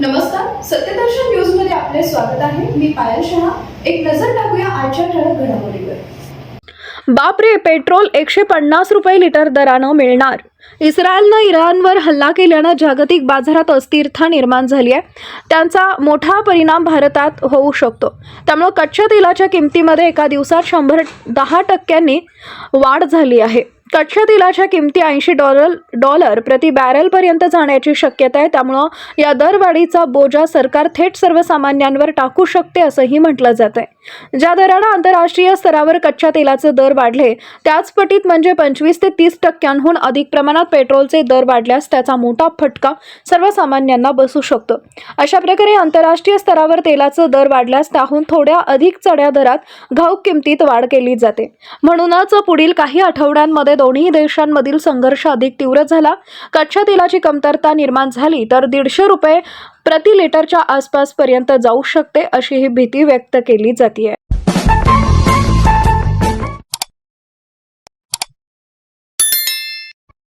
नमस्कार. सत्यदर्शन न्यूजमध्ये आपले स्वागत आहे. मी पायल शहा. एक नजर टाकूया आजच्या ठळक घडामोडीवर. बापरे पेट्रोल एकशे पन्नास रुपये लिटर दरानं मिळणार. इस्रायलनं इराणवर हल्ला केल्यानं जागतिक बाजारात अस्थिरता निर्माण झाली आहे. त्यांचा मोठा परिणाम भारतात होऊ शकतो. त्यामुळं कच्च्या तेलाच्या किमतीमध्ये एका दिवसात शंभर दहा टक्क्यांनी वाढ झाली आहे. कच्च्या तेलाच्या किमती ऐंशी डॉलर डॉलर प्रति बॅरलपर्यंत जाण्याची शक्यता आहे. त्यामुळं या दरवाढीचा बोजा सरकार थेट सर्वसामान्यांवर टाकू शकते असंही म्हटलं जात आहे ज्या दरानं आंतरराष्ट्रीय स्तरावर कच्च्या तेलाचे दर वाढले त्याच पटीत म्हणजे पंचवीस ते तीस टक्क्यांहून अधिक प्रमाणात पेट्रोलचे दर वाढल्यास त्याचा मोठा फटका सर्वसामान्यांना बसू शकतो. अशा प्रकारे आंतरराष्ट्रीय स्तरावर तेलाचे दर वाढल्यास त्याहून थोड्या अधिक चढ्या दरात घाऊक किमतीत वाढ केली जाते. म्हणूनच पुढील काही आठवड्यांमध्ये दोन्ही देशांमधील संघर्ष अधिक तीव्र झाला. कच्च्या तेलाची कमतरता निर्माण झाली तर दीडशे रुपये प्रति लिटरच्या आसपासपर्यंत जाऊ शकते अशी ही भीती व्यक्त केली जाते